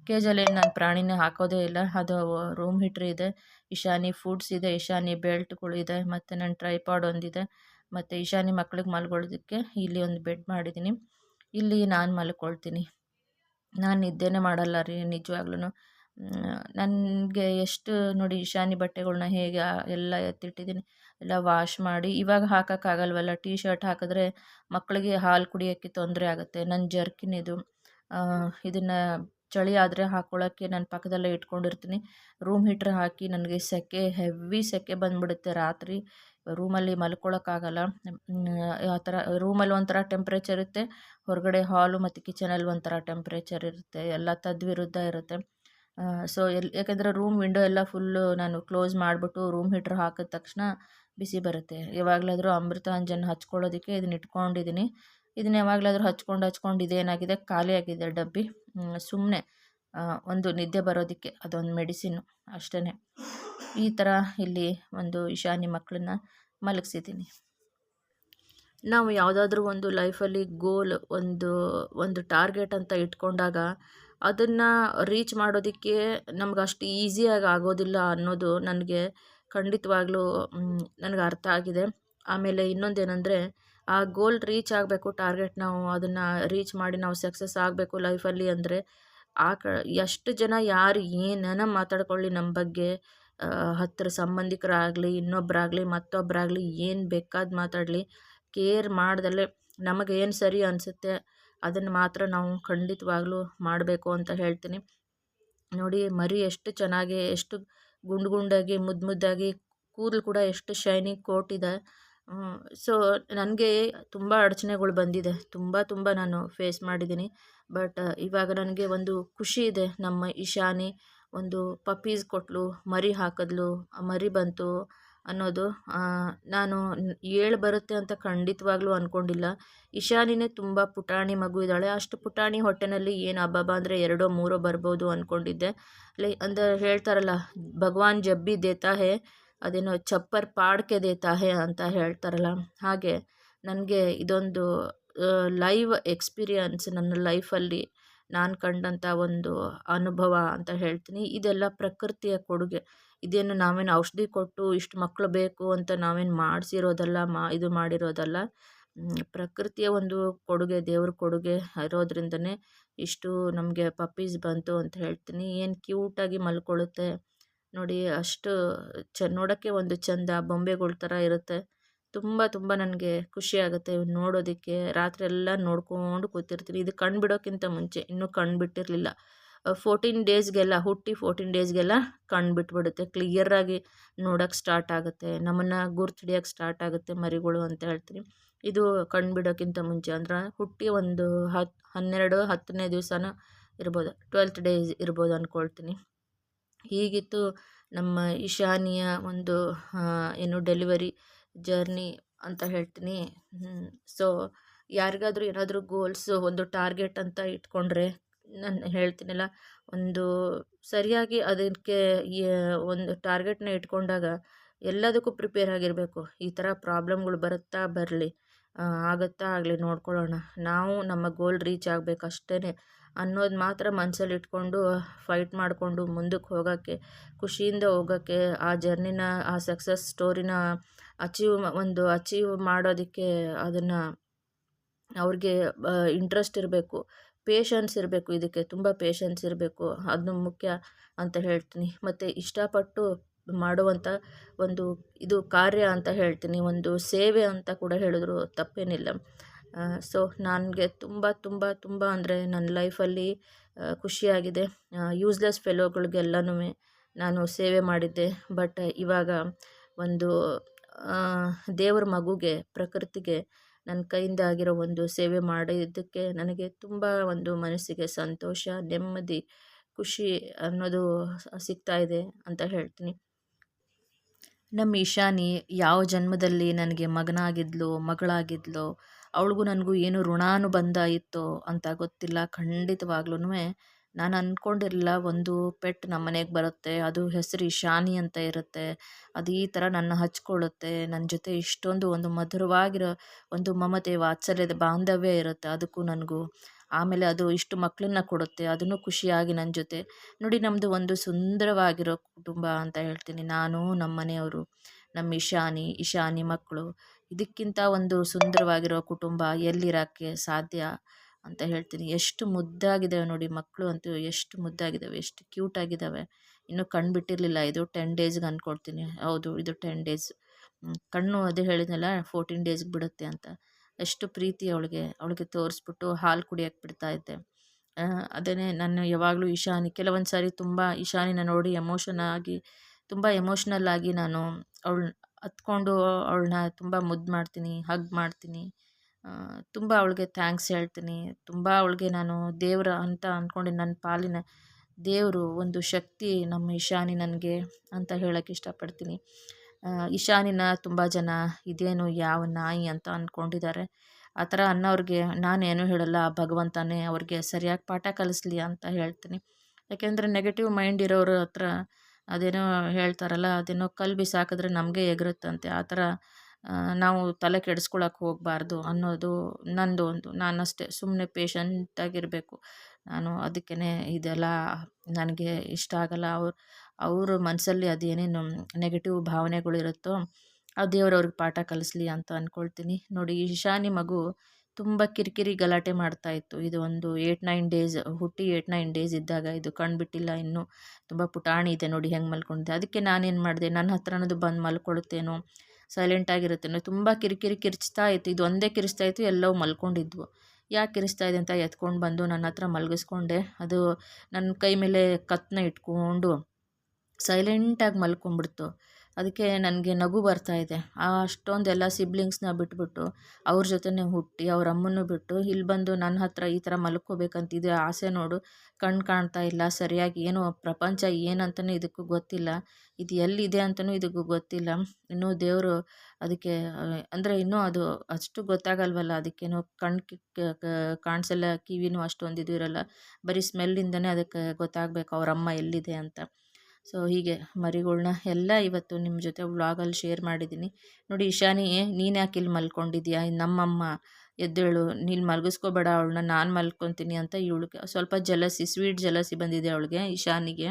ಕೇಜಲ್ಲಿ ನಾನು ಪ್ರಾಣಿನೇ ಹಾಕೋದೇ ಇಲ್ಲ. ಅದು ರೂಮ್ ಹೀಟ್ರ್ ಇದೆ. ಇಶಾನಿ ಫುಡ್ಸ್ ಇದೆ. ಇಶಾನಿ ಬೆಲ್ಟ್ಗಳು ಇದೆ. ಮತ್ತು ನನ್ನ ಟ್ರೈಪಾಡ್ ಒಂದಿದೆ. ಮತ್ತು ಇಶಾನಿ ಮಕ್ಳಿಗೆ ಮಲ್ಕೊಳ್ಳೋದಕ್ಕೆ ಇಲ್ಲಿ ಒಂದು ಬೆಡ್ ಮಾಡಿದ್ದೀನಿ. ಇಲ್ಲಿ ನಾನು ಮಲ್ಕೊಳ್ತೀನಿ. ನಾನು ನಿದ್ದೆನೇ ಮಾಡಲ್ಲ ರೀ ನಿಜವಾಗ್ಲೂ ನನಗೆ ಎಷ್ಟು ನೋಡಿ ಶಾನಿ ಬಟ್ಟೆಗಳನ್ನ ಹೇಗೆ ಎಲ್ಲ ಎತ್ತಿಟ್ಟಿದ್ದೀನಿ, ಎಲ್ಲ ವಾಶ್ ಮಾಡಿ. ಇವಾಗ ಹಾಕೋಕ್ಕಾಗಲ್ವಲ್ಲ ಟೀ ಶರ್ಟ್ ಹಾಕಿದ್ರೆ ಮಕ್ಕಳಿಗೆ ಹಾಲು ಕುಡಿಯೋಕ್ಕೆ ತೊಂದರೆ ಆಗುತ್ತೆ. ನನ್ನ ಜರ್ಕಿನ್ ಇದು ಇದನ್ನು ಚಳಿ ಆದರೆ ಹಾಕ್ಕೊಳ್ಳೋಕ್ಕೆ ನಾನು ಪಕ್ಕದಲ್ಲೇ ಇಟ್ಕೊಂಡಿರ್ತೀನಿ. ರೂಮ್ ಹೀಟ್ರ್ ಹಾಕಿ ನನಗೆ ಸೆಕೆ ಹೆವಿ ಸೆಕೆ ಬಂದುಬಿಡುತ್ತೆ ರಾತ್ರಿ. ರೂಮಲ್ಲಿ ಮಲ್ಕೊಳ್ಳೋಕ್ಕಾಗಲ್ಲ. ಆ ಥರ ರೂಮಲ್ಲಿ ಒಂಥರ ಟೆಂಪ್ರೇಚರ್ ಇರುತ್ತೆ. ಹೊರಗಡೆ ಹಾಲು ಮತ್ತು ಕಿಚನಲ್ಲಿ ಒಂಥರ ಟೆಂಪ್ರೇಚರ್ ಇರುತ್ತೆ. ಎಲ್ಲ ತದ್ವಿರುದ್ಧ ಇರುತ್ತೆ. ಸೊ ಎಲ್ಲಿ ಯಾಕೆಂದರೆ ರೂಮ್ ವಿಂಡೋ ಎಲ್ಲ ಫುಲ್ಲು ನಾನು ಕ್ಲೋಸ್ ಮಾಡಿಬಿಟ್ಟು ರೂಮ್ ಹೀಟ್ರ್ ಹಾಕಿದ ತಕ್ಷಣ ಬಿಸಿ ಬರುತ್ತೆ. ಯಾವಾಗಲಾದರೂ ಅಮೃತಾಂಜನ್ ಹಚ್ಕೊಳ್ಳೋದಕ್ಕೆ ಇದನ್ನ ಇಟ್ಕೊಂಡಿದ್ದೀನಿ ಇದನ್ನ ಯಾವಾಗಲಾದರೂ ಹಚ್ಕೊಂಡು ಹಚ್ಕೊಂಡು ಇದೇನಾಗಿದೆ, ಖಾಲಿಯಾಗಿದೆ ಡಬ್ಬಿ. ಸುಮ್ಮನೆ ಒಂದು ನಿದ್ದೆ ಬರೋದಕ್ಕೆ ಅದೊಂದು ಮೆಡಿಸಿನ್ನು ಅಷ್ಟೇ ಈ ಥರ ಇಲ್ಲಿ ಒಂದು ಇಶಾನಿ ಮಕ್ಕಳನ್ನ ಮಲಗಿಸಿದ್ದೀನಿ. ನಾವು ಯಾವುದಾದ್ರೂ ಒಂದು ಲೈಫಲ್ಲಿ ಗೋಲ್ ಒಂದು ಒಂದು ಟಾರ್ಗೆಟ್ ಅಂತ ಇಟ್ಕೊಂಡಾಗ ಅದನ್ನು ರೀಚ್ ಮಾಡೋದಕ್ಕೆ ನಮ್ಗೆ ಅಷ್ಟು ಈಸಿಯಾಗಿ ಆಗೋದಿಲ್ಲ ಅನ್ನೋದು ನನಗೆ ಖಂಡಿತವಾಗ್ಲೂ ನನಗೆ ಅರ್ಥ ಆಗಿದೆ. ಆಮೇಲೆ ಇನ್ನೊಂದೇನೆಂದರೆ, ಆ ಗೋಲ್ ರೀಚ್ ಆಗಬೇಕು ಟಾರ್ಗೆಟ್ ನಾವು ಅದನ್ನು ರೀಚ್ ಮಾಡಿ ನಾವು ಸಕ್ಸಸ್ ಆಗಬೇಕು ಲೈಫಲ್ಲಿ ಅಂದರೆ, ಆ ಕ, ಎಷ್ಟು ಜನ ಯಾರು ಏನನ ಮಾತಾಡ್ಕೊಳ್ಳಿ ನಮ್ಮ ಬಗ್ಗೆ ಹತ್ತಿರ ಸಂಬಂಧಿಕರಾಗಲಿ ಇನ್ನೊಬ್ಬರಾಗಲಿ ಮತ್ತೊಬ್ಬರಾಗಲಿ ಏನು ಬೇಕಾದ ಮಾತಾಡಲಿ ಕೇರ್ ಮಾಡ್ದಲ್ಲೇ ನಮಗೇನು ಸರಿ ಅನಿಸುತ್ತೆ ಅದನ್ನು ಮಾತ್ರ ನಾವು ಖಂಡಿತವಾಗ್ಲೂ ಮಾಡಬೇಕು ಅಂತ ಹೇಳ್ತೀನಿ. ನೋಡಿ, ಮರಿ ಎಷ್ಟು ಚೆನ್ನಾಗಿ, ಎಷ್ಟು ಗುಂಡು ಗುಂಡಾಗಿ ಮುದ್ದು ಮುದ್ದಾಗಿ, ಕೂದಲು ಕೂಡ ಎಷ್ಟು ಶೈನಿಂಗ್ ಕೋಟಿದೆ ಸೊ ನನಗೆ ತುಂಬ ಅಡಚಣೆಗಳು ಬಂದಿದೆ. ತುಂಬ ತುಂಬ ನಾನು ಫೇಸ್ ಮಾಡಿದ್ದೀನಿ. ಬಟ್, ಇವಾಗ ನನಗೆ ಒಂದು ಖುಷಿ ಇದೆ. ನಮ್ಮ ಇಶಾನಿ ಒಂದು ಪಪ್ಪೀಸ್ ಕೊಟ್ಟಲು ಮರಿ ಹಾಕಿದ್ಲು ಮರಿ ಬಂತು. ಅನ್ನೋದು ನಾನು ಏಳು ಬರುತ್ತೆ ಅಂತ ಖಂಡಿತವಾಗ್ಲೂ ಅಂದ್ಕೊಂಡಿಲ್ಲ ಇಶಾನಿನೇ ತುಂಬ ಪುಟಾಣಿ ಮಗು ಇದ್ದಾಳೆ. ಅಷ್ಟು ಪುಟಾಣಿ ಹೊಟ್ಟೆನಲ್ಲಿ ಏನು ಹಬ್ಬಬ್ಬ ಅಂದರೆ ಎರಡೋ, ಮೂರೋ ಬರ್ಬೋದು ಅಂದ್ಕೊಂಡಿದ್ದೆ ಲೈ ಅಂದರೆ ಹೇಳ್ತಾರಲ್ಲ, ಭಗವಾನ್ ಜಬ್ಬಿ ದೇತಾ ಹೇ ಅದೇನೋ ಚಪ್ಪರ್ ಪಾಡ್ಕೆ ದೇತಾ ಹೇ ಅಂತ ಹೇಳ್ತಾರಲ್ಲ. ಹಾಗೆ ನನಗೆ ಇದೊಂದು ಲೈವ್ ಎಕ್ಸ್ಪೀರಿಯನ್ಸ್ ನನ್ನ ಲೈಫಲ್ಲಿ ನಾನು ಕಂಡಂಥ ಒಂದು ಅನುಭವ ಅಂತ ಹೇಳ್ತೀನಿ. ಇದೆಲ್ಲ ಪ್ರಕೃತಿಯ ಕೊಡುಗೆ. ಇದೇನು ನಾವೇನು ಔಷಧಿ ಕೊಟ್ಟು ಇಷ್ಟು ಮಕ್ಕಳು ಬೇಕು ಅಂತ ನಾವೇನು ಮಾಡಿಸಿರೋದಲ್ಲ, ಮಾ, ಇದು ಮಾಡಿರೋದಲ್ಲ. ಪ್ರಕೃತಿಯ ಒಂದು ಕೊಡುಗೆ, ದೇವ್ರ ಕೊಡುಗೆ ಇರೋದ್ರಿಂದನೇ ಇಷ್ಟು ನಮಗೆ ಪಪ್ಪೀಸ್ ಬಂತು ಅಂತ ಹೇಳ್ತೀನಿ. ಏನು ಕ್ಯೂಟಾಗಿ ಮಲ್ಕೊಳ್ಳುತ್ತೆ ನೋಡಿ, ಅಷ್ಟು ಚ, ನೋಡೋಕ್ಕೆ ಒಂದು ಚೆಂದ ಬೊಂಬೆಗಳ ಥರ ಇರುತ್ತೆ. ತುಂಬ ತುಂಬ ನನಗೆ ಖುಷಿ ಆಗುತ್ತೆ ನೋಡೋದಕ್ಕೆ. ರಾತ್ರಿ ಎಲ್ಲ ನೋಡ್ಕೊಂಡು ಕೂತಿರ್ತೀನಿ. ಇದು ಕಣ್ಣು ಬಿಡೋಕ್ಕಿಂತ ಮುಂಚೆ. ಇನ್ನೂ ಕಣ್ಣು ಬಿಟ್ಟಿರಲಿಲ್ಲ. ಫೋರ್ಟೀನ್ ಡೇಸ್ಗೆಲ್ಲ, ಹುಟ್ಟಿ ಫೋರ್ಟೀನ್ ಡೇಸ್ಗೆಲ್ಲ ಕಣ್ಣು ಬಿಟ್ಬಿಡುತ್ತೆ ಕ್ಲಿಯರಾಗಿ ನೋಡೋಕ್ಕೆ ಸ್ಟಾರ್ಟ್ ಆಗುತ್ತೆ. ನಮ್ಮನ್ನು ಗುರ್ತಿಡಿಯೋಕ್ಕೆ ಸ್ಟಾರ್ಟ್ ಆಗುತ್ತೆ ಮರಿಗಳು ಅಂತ ಹೇಳ್ತೀನಿ ಇದು ಕಣ್ಣು ಬಿಡೋಕ್ಕಿಂತ ಮುಂಚೆ, ಅಂದ್ರೆ ಹುಟ್ಟಿ ಒಂದು ಹತ್ತು ಹನ್ನೆರಡು, ಹತ್ತನೇ ದಿವಸನ ಇರ್ಬೋದು ಟ್ವೆಲ್ತ್ ಡೇಸ್ ಇರ್ಬೋದು ಅಂದ್ಕೊಳ್ತೀನಿ ಹೀಗಿತ್ತು ನಮ್ಮ ಈಶಾನಿಯ ಒಂದು ಏನು ಡೆಲಿವರಿ ಜರ್ನಿ ಅಂತ ಹೇಳ್ತೀನಿ. ಸೊ ಯಾರಿಗಾದರೂ ಏನಾದರೂ ಗೋಲ್ಸು ಒಂದು ಟಾರ್ಗೆಟ್ ಅಂತ ಇಟ್ಕೊಂಡ್ರೆ ನಾನು ಹೇಳ್ತೀನಲ್ಲ, ಒಂದು ಸರಿಯಾಗಿ ಅದಕ್ಕೆ ಒಂದು ಟಾರ್ಗೆಟ್ನ ಇಟ್ಕೊಂಡಾಗ ಎಲ್ಲದಕ್ಕೂ ಪ್ರಿಪೇರ್ ಆಗಿರಬೇಕು. ಈ ಥರ ಪ್ರಾಬ್ಲಮ್ಗಳು ಬರುತ್ತಾ ಬರಲಿ ಆಗುತ್ತಾ ಆಗಲಿ ನೋಡ್ಕೊಳ್ಳೋಣ. ನಾವು ನಮ್ಮ ಗೋಲ್ ರೀಚ್ ಆಗಬೇಕು ಅಷ್ಟೇ ಅನ್ನೋದು ಮಾತ್ರ ಮನಸ್ಸಲ್ಲಿ ಇಟ್ಕೊಂಡು ಫೈಟ್ ಮಾಡಿಕೊಂಡು ಮುಂದಕ್ಕೆ ಹೋಗೋಕ್ಕೆ, ಖುಷಿಯಿಂದ ಹೋಗೋಕ್ಕೆ, ಆ ಜರ್ನಿನ, ಆ ಸಕ್ಸಸ್ ಸ್ಟೋರಿನ ಅಚೀವ್, ಒಂದು ಅಚೀವ್ ಮಾಡೋದಕ್ಕೆ ಅದನ್ನು ಅವ್ರಿಗೆ ಇಂಟ್ರೆಸ್ಟ್ ಇರಬೇಕು. ಪೇಷನ್ಸ್ ಇರಬೇಕು, ಇದಕ್ಕೆ ತುಂಬ ಪೇಷನ್ಸ್ ಇರಬೇಕು. ಅದು ಮುಖ್ಯ ಅಂತ ಹೇಳ್ತೀನಿ. ಮತ್ತು ಇಷ್ಟಪಟ್ಟು ಮಾಡುವಂಥ ಒಂದು ಇದು ಕಾರ್ಯ ಅಂತ ಹೇಳ್ತೀನಿ. ಒಂದು ಸೇವೆ ಅಂತ ಕೂಡ ಹೇಳಿದ್ರು ತಪ್ಪೇನಿಲ್ಲ. ಸೊ ನನಗೆ ತುಂಬ ತುಂಬ ತುಂಬ ಅಂದರೆ ನನ್ನ ಲೈಫಲ್ಲಿ ಖುಷಿಯಾಗಿದೆ. ಯೂಸ್ಲೆಸ್ ಫೆಲೋಗಳಿಗೆಲ್ಲನೂ ನಾನು ಸೇವೆ ಮಾಡಿದ್ದೆ. ಬಟ್ ಇವಾಗ ಒಂದು ದೇವ್ರ ಮಗುಗೆ, ಪ್ರಕೃತಿಗೆ ನನ್ನ ಕೈಯಿಂದ ಆಗಿರೋ ಒಂದು ಸೇವೆ ಮಾಡಿದ್ದಕ್ಕೆ ನನಗೆ ತುಂಬ ಒಂದು ಮನಸ್ಸಿಗೆ ಸಂತೋಷ, ನೆಮ್ಮದಿ, ಖುಷಿ ಅನ್ನೋದು ಸಿಗ್ತಾ ಇದೆ ಅಂತ ಹೇಳ್ತೀನಿ. ನಮ್ಮ ಈಶಾನಿ ಯಾವ ಜನ್ಮದಲ್ಲಿ ನನಗೆ ಮಗನಾಗಿದ್ಲು, ಮಗಳಾಗಿದ್ಲು, ಅವಳಿಗೂ ನನಗೂ ಏನು ಋಣಾನುಬಂಧ ಇತ್ತು ಅಂತ ಗೊತ್ತಿಲ್ಲ. ಖಂಡಿತವಾಗ್ಲೂ ನಾನು ಅಂದ್ಕೊಂಡಿರಲಿಲ್ಲ ಒಂದು ಪೆಟ್ ನಮ್ಮ ಮನೆಗೆ ಬರುತ್ತೆ, ಅದು ಹೆಸರು ಇಶಾನಿ ಅಂತ ಇರುತ್ತೆ, ಅದು ಈ ಥರ ನನ್ನ ಹಚ್ಕೊಳ್ಳುತ್ತೆ ನನ್ನ ಜೊತೆ ಇಷ್ಟೊಂದು ಒಂದು ಮಧುರವಾಗಿರೋ ಒಂದು ಮಮತೆ, ವಾತ್ಸಲ್ಯದ ಬಾಂಧವ್ಯ ಇರುತ್ತೆ ಅದಕ್ಕೂ ನನಗೂ. ಆಮೇಲೆ ಅದು ಇಷ್ಟು ಮಕ್ಕಳನ್ನ ಕೊಡುತ್ತೆ, ಅದನ್ನು ಖುಷಿಯಾಗಿ ನನ್ನ ಜೊತೆ. ನೋಡಿ ನಮ್ಮದು ಒಂದು ಸುಂದರವಾಗಿರೋ ಕುಟುಂಬ ಅಂತ ಹೇಳ್ತೀನಿ, ನಾನು ನಮ್ಮ ಮನೆಯವರು ನಮ್ಮ ಇಶಾನಿ ಇಶಾನಿ ಮಕ್ಕಳು. ಇದಕ್ಕಿಂತ ಒಂದು ಸುಂದರವಾಗಿರೋ ಕುಟುಂಬ ಎಲ್ಲಿರೋಕ್ಕೆ ಸಾಧ್ಯ? ಅಂತ ಹೇಳ್ತೀನಿ. ಎಷ್ಟು ಮುದ್ದಾಗಿದ್ದಾವೆ ನೋಡಿ ಮಕ್ಕಳು ಅಂತೂ, ಎಷ್ಟು ಮುದ್ದಾಗಿದ್ದಾವೆ, ಎಷ್ಟು ಕ್ಯೂಟ್ ಆಗಿದ್ದಾವೆ ಇನ್ನೂ ಕಣ್ಣು ಬಿಟ್ಟಿರಲಿಲ್ಲ. ಇದು ಟೆನ್ ಡೇಸ್ಗೆ ಅಂದ್ಕೊಡ್ತೀನಿ ಹೌದು, ಇದು ಟೆನ್ ಡೇಸ್ ಕಣ್ಣು ಅದೇ ಹೇಳಿದ್ನಲ್ಲ ಫೋರ್ಟೀನ್ ಡೇಸ್ಗೆ ಬಿಡುತ್ತೆ ಅಂತ. ಎಷ್ಟು ಪ್ರೀತಿ ಅವಳಿಗೆ. ಅವಳಿಗೆ ತೋರಿಸ್ಬಿಟ್ಟು ಹಾಲು ಕುಡಿಯೋಕೆ ಬಿಡ್ತಾ ಇದ್ದೆ. ಅದೇ ನಾನು ಯಾವಾಗಲೂ ಇಶಾನಿ ಕೆಲವೊಂದು ಸಾರಿ ತುಂಬ ಇಶಾನಿನ ನೋಡಿ ಎಮೋಷನ್ ಆಗಿ, ತುಂಬ ಎಮೋಷ್ನಲ್ ಆಗಿ ನಾನು ಅವಳು ಹತ್ಕೊಂಡು ಅವಳನ್ನ ತುಂಬ ಮುದ್ದು ಮಾಡ್ತೀನಿ ಹಗ್ ಮಾಡ್ತೀನಿ. ತುಂಬ ಅವಳಿಗೆ ಥ್ಯಾಂಕ್ಸ್ ಹೇಳ್ತೀನಿ. ತುಂಬ ಅವಳಿಗೆ ನಾನು ದೇವರ ಅಂತ ಅಂದ್ಕೊಂಡು ನನ್ನ ಪಾಲಿನ ದೇವರು, ಒಂದು ಶಕ್ತಿ ನಮ್ಮ ಇಶಾನಿ ನನಗೆ ಅಂತ ಹೇಳೋಕ್ಕೆ ಇಷ್ಟಪಡ್ತೀನಿ. ಇಶಾನಿನ ತುಂಬ ಜನ ಇದೇನು ಯಾವ ನಾಯಿ ಅಂತ ಅಂದ್ಕೊಂಡಿದ್ದಾರೆ ಆ ಥರ ಅನ್ನೋರಿಗೆ ನಾನೇನು ಹೇಳಲ್ಲ ಭಗವಂತನೇ ಅವ್ರಿಗೆ ಸರಿಯಾಗಿ ಪಾಠ ಕಲಿಸ್ಲಿ ಅಂತ ಹೇಳ್ತೀನಿ. ಯಾಕೆಂದರೆ ನೆಗೆಟಿವ್ ಮೈಂಡ್ ಇರೋರ ಹತ್ರ ಅದೇನೋ ಹೇಳ್ತಾರಲ್ಲ, ಅದೇನೋ ಕಲ್ಲು ಬಿಸಾಕಿದ್ರೆ ನಮಗೆ ಎಗರುತ್ತಂತೆ. ಆ ಥರ ನಾವು ತಲೆ ಕೆಡಿಸ್ಕೊಳಕ್ಕೆ ಹೋಗಬಾರ್ದು ಅನ್ನೋದು ನಂದು ಒಂದು. ಅಷ್ಟೇ ಸುಮ್ಮನೆ ಪೇಷಂಟಾಗಿರಬೇಕು ನಾನು ಅದಕ್ಕೇ ಇದೆಲ್ಲ ನನಗೆ ಇಷ್ಟ ಆಗಲ್ಲ. ಅವ್ರು, ಅವ್ರ ಮನಸ್ಸಲ್ಲಿ ಅದೇನೇನು ನೆಗೆಟಿವ್ ಭಾವನೆಗಳಿರುತ್ತೋ ಆ ದೇವ್ರು ಅವ್ರಿಗೆ ಪಾಠ ಕಲಿಸ್ಲಿ ಅಂತ ಅಂದ್ಕೊಳ್ತೀನಿ ನೋಡಿ, ಈಶಾನಿ ಮಗು ತುಂಬ ಕಿರಿಕಿರಿ ಗಲಾಟೆ ಮಾಡ್ತಾಯಿತ್ತು ಇದು ಒಂದು ಏಯ್ಟ್ ನೈನ್ ಡೇಸ್ ಹುಟ್ಟಿ ಏಯ್ಟ್ ನೈನ್ ಡೇಸ್ ಇದ್ದಾಗ ಇದು ಕಣ್ಬಿಟ್ಟಿಲ್ಲ ಇನ್ನೂ ತುಂಬ ಪುಟಾಣಿ ಇದೆ ನೋಡಿ ಹೆಂಗೆ ಮಲ್ಕೊಂಡಿದೆ. ಅದಕ್ಕೆ ನಾನೇನು ಮಾಡಿದೆ? ನನ್ನ ಹತ್ರನದು ಬಂದು ಮಲ್ಕೊಳುತ್ತೇನೋ ಸೈಲೆಂಟಾಗಿರುತ್ತೇನೋ ತುಂಬ ಕಿರಿಕಿರಿ ಕಿರ್ಚ್ತಾ ಇತ್ತು. ಇದು ಒಂದೇ ಕಿರಿಸ್ತಾ ಇತ್ತು ಎಲ್ಲವೂ ಮಲ್ಕೊಂಡಿದ್ವು. ಯಾಕೆ ಕಿರಿಸ್ತಾ ಇದೆ ಅಂತ ಎತ್ಕೊಂಡು ಬಂದು ನನ್ನ ಹತ್ರ ಮಲಗಿಸ್ಕೊಂಡೆ. ಅದು ನನ್ನ ಕೈ ಮೇಲೆ ಕತ್ತನ್ನ ಇಟ್ಕೊಂಡು ಸೈಲೆಂಟಾಗಿ ಮಲ್ಕೊಂಡ್ಬಿಡ್ತು. ಅದಕ್ಕೆ ನನಗೆ ನಗು ಬರ್ತಾ ಇದೆ. ಅಷ್ಟೊಂದೆಲ್ಲ ಸಿಬ್ಲಿಂಗ್ಸ್ನ ಬಿಟ್ಬಿಟ್ಟು, ಅವ್ರ ಜೊತೆನೆ ಹುಟ್ಟಿ, ಅವ್ರ ಅಮ್ಮನ್ನು ಬಿಟ್ಟು ಇಲ್ಲಿ ಬಂದು ನನ್ನ ಹತ್ರ ಈ ಥರ ಮಲ್ಕೋಬೇಕಂತಿದೆ ಆಸೆ ನೋಡು ಕಣ್ಣು ಕಾಣ್ತಾ ಇಲ್ಲ, ಸರಿಯಾಗಿ ಏನು ಪ್ರಪಂಚ ಏನಂತಲೂ ಇದಕ್ಕೂ ಗೊತ್ತಿಲ್ಲ, ಇದು ಎಲ್ಲಿದೆ ಅಂತಲೂ ಇದಕ್ಕೂ ಗೊತ್ತಿಲ್ಲ, ಇನ್ನೂ ದೇವರು ಅದಕ್ಕೆ, ಅಂದರೆ ಇನ್ನೂ ಅದು ಅಷ್ಟು ಗೊತ್ತಾಗಲ್ವಲ್ಲ, ಅದಕ್ಕೇನೋ ಕಣ್ಣು ಕಾಣಿಸಲ್ಲ, ಕಿವಿನೂ ಅಷ್ಟೊಂದು ಇದು ಇರಲ್ಲ, ಬರೀ ಸ್ಮೆಲ್ಲಿಂದನೇ ಅದಕ್ಕೆ ಗೊತ್ತಾಗಬೇಕು, ಅವ್ರ ಅಮ್ಮ ಎಲ್ಲಿದೆ ಅಂತ. ಸೊ ಹೀಗೆ ಮರಿಗಳ್ನ ಎಲ್ಲ ಇವತ್ತು ನಿಮ್ಮ ಜೊತೆ ವ್ಲಾಗಲ್ಲಿ ಶೇರ್ ಮಾಡಿದ್ದೀನಿ ನೋಡಿ ಇಶಾನಿ ನೀನು ಯಾಕೆ ಇಲ್ಲಿ ಮಲ್ಕೊಂಡಿದ್ಯಾ? ನಮ್ಮಮ್ಮ ಎದ್ದೇಳು, ನೀನು ಮಲಗಿಸ್ಕೋಬೇಡ ಅವಳನ್ನ, ನಾನು ಮಲ್ಕೊತೀನಿ ಅಂತ ಇವಳಿಗೆ ಸ್ವಲ್ಪ ಜಲಸಿ ಸ್ವೀಟ್ ಜಲಸಿ ಬಂದಿದೆ ಅವಳಿಗೆ ಇಶಾನಿಗೆ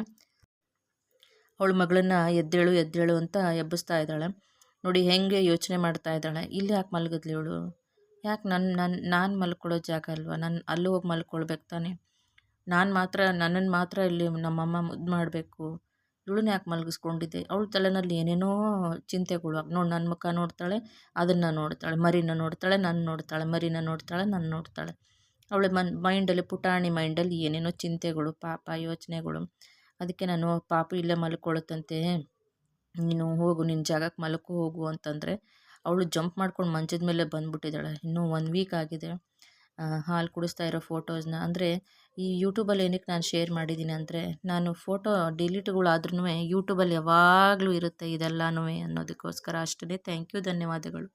ಅವಳ ಮಗಳನ್ನ ಎದ್ದೇಳು ಎದ್ದೇಳು ಅಂತ ಎಬ್ಬಿಸ್ತಾ ಇದ್ದಾಳೆ. ನೋಡಿ ಹೆಂಗೆ ಯೋಚನೆ ಮಾಡ್ತಾ ಇದ್ದಾಳೆ. ಇಲ್ಲಿ ಯಾಕೆ ಮಲಗಿದ್ಲಿ ಇವಳು? ಯಾಕೆ ನನ್ನ ನನ್ನ ನಾನು ಮಲ್ಕೊಳ್ಳೋ ಜಾಗ ಅಲ್ವಾ? ನಾನು ಅಲ್ಲಿ ಹೋಗಿ ಮಲ್ಕೊಳ್ಬೇಕು ತಾನೆ. ನಾನು ಮಾತ್ರ ನನ್ನನ್ನು ಮಾತ್ರ ಇಲ್ಲಿ ನಮ್ಮಮ್ಮ ಮುದ್ದು ಮಾಡಬೇಕು. ಇವಳನ್ನ ಯಾಕೆ ಮಲಗಿಸ್ಕೊಂಡಿದ್ದೆ? ಅವಳ ತಲೆನಲ್ಲಿ ಏನೇನೋ ಚಿಂತೆಗಳು ನೋಡಿ ನನ್ನ ಮುಖ ನೋಡ್ತಾಳೆ, ಅದನ್ನು ನೋಡ್ತಾಳೆ, ಮರಿನ ನೋಡ್ತಾಳೆ ನನ್ನ ನೋಡ್ತಾಳೆ, ಮರಿನ ನೋಡ್ತಾಳೆ ನನ್ನ ನೋಡ್ತಾಳೆ. ಅವಳ ಮನ್, ಮೈಂಡಲ್ಲಿ ಪುಟಾಣಿ ಮೈಂಡಲ್ಲಿ ಏನೇನೋ ಚಿಂತೆಗಳು, ಪಾಪ ಯೋಚನೆಗಳು. ಅದಕ್ಕೆ ನಾನು, ಪಾಪ ಇಲ್ಲೇ ಮಲ್ಕೊಳ್ಳುತ್ತಂತೆ, ನೀನು ಹೋಗು ನಿನ್ನ ಜಾಗಕ್ಕೆ ಮಲ್ಕೋ ಹೋಗು ಅಂತಂದರೆ, ಅವಳು ಜಂಪ್ ಮಾಡ್ಕೊಂಡು ಮಂಚದ ಮೇಲೆ ಬಂದ್ಬಿಟ್ಟಿದ್ದಾಳೆ. ಇನ್ನೂ ಒನ್ ವೀಕ್ ಆಗಿದೆ. ಹಾಲು ಕುಡಿಸ್ತಾ ಇರೋ ಫೋಟೋಸ್ನ. ಅಂದರೆ ಈ ಯೂಟ್ಯೂಬಲ್ಲಿ ಏನಕ್ಕೆ ನಾನು ಶೇರ್ ಮಾಡಿದ್ದೀನಿ ಅಂದರೆ, ನಾನು ಫೋಟೋ ಡಿಲೀಟ್ಗಳಾದ್ರೂ ಯೂಟ್ಯೂಬಲ್ಲಿ ಯಾವಾಗಲೂ ಇರುತ್ತೆ ಇದೆಲ್ಲನೂ ಅನ್ನೋದಕ್ಕೋಸ್ಕರ ಅಷ್ಟೇ. ಥ್ಯಾಂಕ್ ಯು, ಧನ್ಯವಾದಗಳು.